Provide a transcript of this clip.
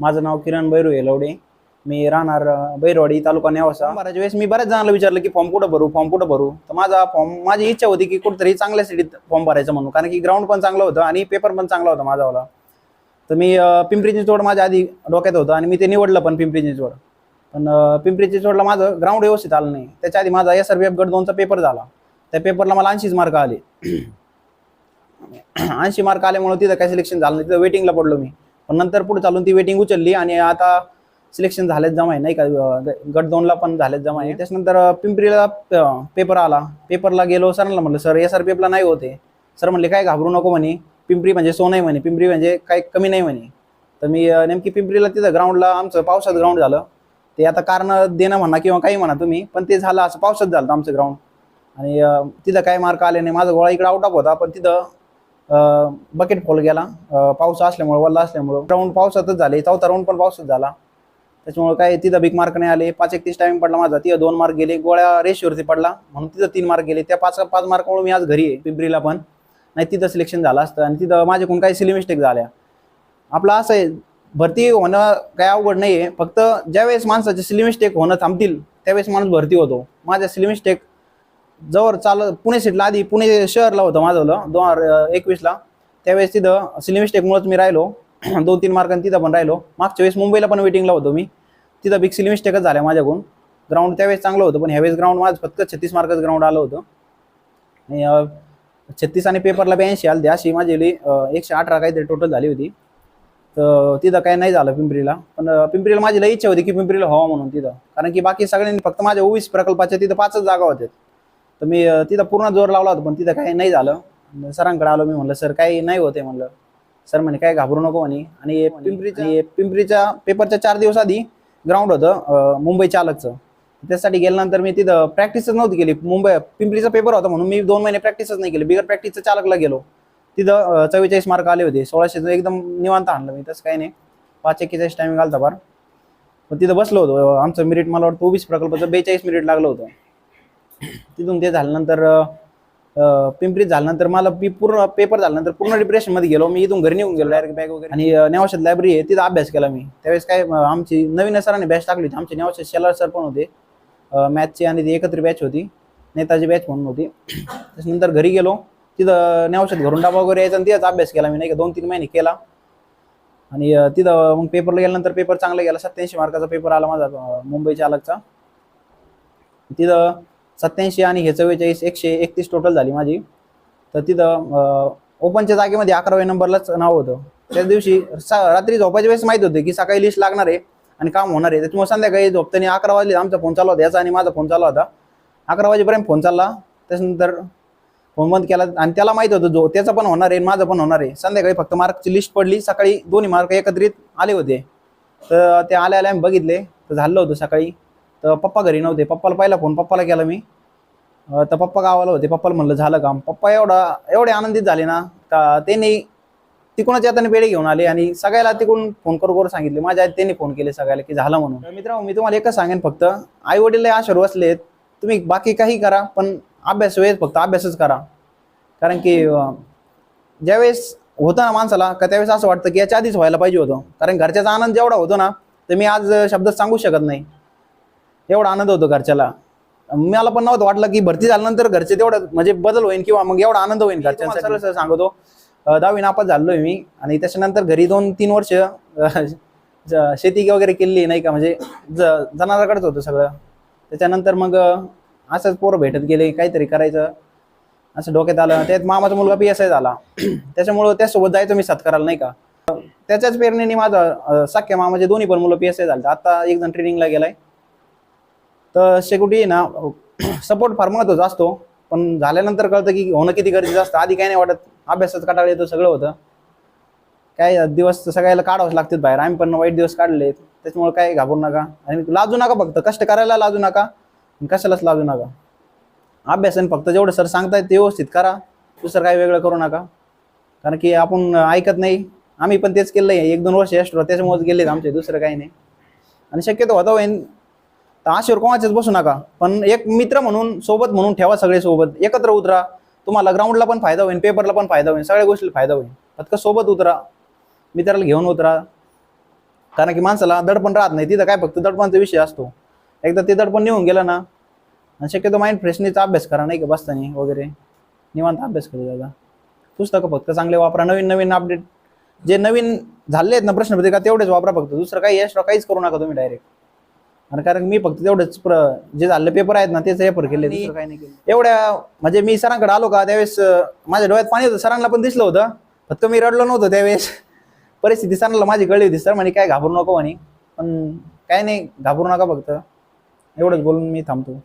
माझं नाव किरण बैरू येलवडे मी राहणार बैरवाडी तालुका नेवासा. बऱ्याच वेळेस मी बऱ्याच जणांना विचारलं की फॉर्म कुठं भरू? फॉर्म कुठं भरू? तर माझा फॉर्म माझी इच्छा होती की कुठंतरी चांगल्या सिटीत फॉर्म भरायचं म्हणून. कारण की ग्राउंड पण चांगलं होतं आणि पेपर पण चांगला होता माझावाला तर मी पिंपरी चिंचवड माझ्या आधी डोक्यात होतं आणि मी ते निवडलं पण पिंपरी चिंचवड पण पिंपरी चिंचवडला माझं ग्राउंड व्यवस्थित आलं नाही. त्याच्या आधी माझा एस आर बी एफ गट दोनचा पेपर झाला. त्या पेपरला मला ऐंशीच मार्क आले. ऐंशी मार्क आल्यामुळे तिथं काय सिलेक्शन झालं नाही. तिथं वेटिंगला पडलो मी. पण नंतर पुढे चालून ती वेटिंग उचलली आणि आता सिलेक्शन झालेच जमा आहे नाही का? गट दोनला पण झालेच जमा आहे. त्याच्यानंतर अं, पिंपरीला पेपर आला. पेपरला गेलो सरांना म्हणलं सर एस आर पी एफला नाही होते. सर म्हणले काय घाबरू नको म्हणे. पिंपरी म्हणजे सो नाही म्हणे. पिंपरी म्हणजे काही कमी नाही म्हणे. तर मी नेमकी पिंपरीला तिथं ग्राउंडला आमचं पावसात ग्राउंड झालं. ते आता कारण देणं म्हणा किंवा काही म्हणा तुम्ही पण ते झालं असं पावसात झालं आमचं ग्राउंड आणि तिथं काय मार्क आले नाही. माझा गोळा इकडे आउट ऑफ होता पण तिथं बकेट फॉल गेला. पाऊस असल्यामुळं वल्ला असल्यामुळं. राऊंड पावसातच झाले. चौथा राऊंड पण पावसात झाला. त्याच्यामुळे काय तिथं बिग मार्क नाही आले. पाच एकतीस टाइम पडला माझा. तिथं दोन मार्क गेले. गोळ्या रेषेवरती पडला. म्हणून तिथं तीन मार्क गेले. त्या पाच पाच मार्कमुळे मी आज घरी आहे पिंपरीला पण. नाही तिथं सिलेक्शन झालं असतं. आणि तिथं माझ्याकडून काही सिली मिस्टेक झाल्या. आपलं असं आहे भरती होणं काय अवघड नाही आहे फक्त ज्यावेळेस माणसाचे सिली मिस्टेक होणं थांबतील त्यावेळेस माणूस भरती होतो. माझ्या सिली मिस्टेक जवळ चाल पुणे सीटला आधी पुणे शहरला होतं माझं दोन हजार एकवीसला त्यावेळेस तिथं सिलिम मिस्टेकमुळेच मी राहिलो. दोन तीन मार्कांनी तिथं पण राहिलो. मागच्या वेळेस मुंबईला पण वेटिंगला होतो मी. तिथं बिग सिलिमिस्टेकच झाल्या माझ्याकडून. ग्राउंड त्यावेळेस चांगलं होतं पण ह्यावेळेस ग्राउंड माझं फक्त छत्तीस मार्काचं ग्राउंड आलं होतं. आणि छत्तीस आणि पेपरला ब्याऐंशी आली अशी माझी एकशे अठरा काहीतरी टोटल झाली होती. तर तिथं काही नाही झालं पिंपरीला. पण पिंपरीला माझी लई इच्छा होती की पिंपरीला हवा म्हणून तिथं. कारण की बाकी सगळ्यांनी फक्त माझ्या ओवीस प्रकल्पाच्या तिथं पाचच जागा होत्या. तर मी तिथं पूर्ण जोर लावला होता पण तिथं काही नाही झालं. सरांकडे आलो मी म्हणलं सर काही नाही होते म्हणलं. सर म्हणे काय घाबरू नको म्हणे. आणि पिंपरीच्या पिंपरीच्या पेपरच्या चार दिवस आधी ग्राउंड होतं मुंबई चालकचं. त्यासाठी गेल्यानंतर मी तिथं प्रॅक्टिसच नव्हती केली. मुंबई पिंपरीचा पेपर होता म्हणून मी दोन महिने प्रॅक्टिसच नाही केली. बिगर प्रॅक्टिसचं चालकला गेलो. तिथं चव्वेचाळीस मार्क आले होते. सोळाशेचं एकदम निवांत आणलं मी. तसं काही नाही. पाच एक्केचाळीस टाइमिंग आलता फार. पण तिथं बसलो होतो. आमचं मिरिट मला वाटतं ओबीस प्रकल्पाचं बेचाळीस मिनिट लागलं होतं. तिथून ते झाल्यानंतर पिंपरीत झाल्यानंतर मला पी पूर्ण पेपर झाल्यानंतर पूर्ण डिप्रेशनमध्ये गेलो. मी इथून घरी निघून गेलो डायरेक्ट बॅग वगैरे. आणि नेवाशात लायब्ररी आहे तिथं अभ्यास केला मी. त्यावेळेस काय आमची नवीन सरांनी बॅच टाकली होती. आमचे नेवाशात शेलार सर पण होते. मॅथची आणि ती एकत्र बॅच होती. नेताजी बॅच म्हणून होती. त्याच्यानंतर घरी गेलो. तिथं नेवाशात घरून डबा वगैरे यायचा आणि तिथंच अभ्यास केला मी. नाही का दोन तीन महिने केला. आणि तिथं मग पेपरला गेल्यानंतर पेपर चांगला गेला. सत्याऐंशी मार्काचा पेपर आला माझा मुंबईच्या मुंबई चालकचा तिथं सत्याऐंशी आणि हे चव्वेचाळीस एकशे एकतीस टोटल झाली माझी. तर तिथं ओपनच्या जागेमध्ये अकराव्या नंबरलाच नाव होतं. त्याच दिवशी सा रात्री झोपायच्या वेळेस माहीत होते की सकाळी लिस्ट लागणार आहे आणि काम होणार आहे. त्याच्यामुळे संध्याकाळी झोपताना अकरा वाजले आमचा फोन चालू होता. याचा आणि माझा फोन चालू होता. अकरा वाजेपर्यंत फोन चालला. त्याच्यानंतर फोन बंद केला आणि त्याला माहीत होतं जो त्याचा पण होणार आहे माझं पण होणार आहे. संध्याकाळी फक्त मार्कची लिस्ट पडली. सकाळी दोन्ही मार्क एकत्रित आले होते. तर ते आल्या आल्या आम्ही बघितले. तर झालं होतं सकाळी. तर पप्पा घरी नव्हते. पप्पाला पहिला फोन पप्पाला केला मी. तर पप्पा गावाला होते. पप्पाला म्हणलं झालं काम. पप्पा एवढा एवढे आनंदित झाले ना का त्यांनी तिकडूनच येताना पेढे घेऊन आले आणि सगळ्याला तिकडून फोन करू करू सांगितले. माझ्या आधी त्यांनी फोन केले सगळ्याला की झालं म्हणून. मित्रांनो मी तुम्हाला एकच सांगेन फक्त आई वडील आशर बसलेत. तुम्ही बाकी काही करा पण अभ्यास वेळेत फक्त अभ्यासच करा. कारण की ज्यावेळेस होतं ना माणसाला का त्यावेळेस असं वाटतं की याच्या आधीच व्हायला पाहिजे होतं. कारण घरच्याचा आनंद जेवढा होतो ना तर मी आज शब्दात सांगू शकत नाही. एवढा आनंद होतो घरच्याला. मला पण नव्हतं वाटलं की भरती झाल्यानंतर घरचे तेवढं म्हणजे बदल होईल किंवा मग एवढा आनंद होईल घरच्यांचा. सांगतो दहावी नापास झालोय मी आणि त्याच्यानंतर घरी दोन तीन वर्ष शेती वगैरे केली नाही का म्हणजे जनावराकडेच होतं सगळं. त्याच्यानंतर मग असंच पोरं भेटत गेले काहीतरी करायचं. असं डोक्यात आलं. त्यात मामाचा मुलगा पी एस आय झाला. त्याच्यामुळं त्यासोबत जायचं मी सत्काराला नाही का. त्याच्याच प्रेरणेने माझा सख्या मामाचे दोन्ही पण मुलं पी एस आय झाले आता एक जण ट्रेनिंगला गेलाय. तर शेवटी ना सपोर्ट फार महत्त्वाचा असतो. पण झाल्यानंतर कळतं की होणं किती गरजेचं असतं. आधी काही नाही वाटत. अभ्यासात कटाळ येतो सगळं होतं. काय दिवस तर सगळ्याला काढावंच लागतात बाहेर. आम्ही पण वाईट दिवस काढले. त्याच्यामुळे काय घाबरू नका. आणि लाजू नका फक्त. कष्ट करायला लाजू नका. आणि कशालाच लाजू नका. अभ्यासाने फक्त जेवढं सर सांगताय ते व्यवस्थित करा. दुसरं काही वेगळं करू नका. कारण की आपण ऐकत नाही. आम्ही पण तेच केलं आहे एक दोन वर्ष एक्स्ट्रा त्याच्यामुळेच गेलेत आमचे. दुसरं काही नाही. आणि शक्यतो होता होईन. आशेवर कोणाचेच बसू नका. पण एक मित्र म्हणून सोबत म्हणून ठेवा सगळे सोबत. एकत्र उतरा. तुम्हाला ग्राउंडला पण फायदा होईल पेपरला पण फायदा होईल सगळ्या गोष्टीला फायदा होईल. फक्त सोबत उतरा. मित्राला घेऊन उतरा. कारण की माणसाला दडपण राहत नाही. तिथं काय फक्त दडपणचा विषय असतो. एकदा ते दडपण निघून गेलं ना आणि शक्यतो माइंड फ्रेशनेचा अभ्यास करा नाही का बसताना वगैरे. निवांत अभ्यास करू दादा. पुस्तकं फक्त चांगले वापरा. नवीन नवीन अपडेट जे नवीन झाले आहेत ना प्रश्नपत्रिका तेवढेच वापरा फक्त. दुसरं काही एक्स्ट्रा काहीच करू नका तुम्ही डायरेक्ट कारण मी फक्त तेवढेच जे झाले पेपर आहेत ना तेच रेफर केले काही नाही एवढ्या म्हणजे मी सरांकडे आलो का त्यावेळेस माझ्या डोळ्यात पाणी होतं. सरांना पण दिसलं होतं. फक्त मी रडलो नव्हतो त्यावेळेस. परिस्थिती सरांना माझी कळली होती. सर म्हणे काय घाबरू नको म्हणे. पण काय नाही घाबरू नका फक्त. एवढंच बोलून मी थांबतो.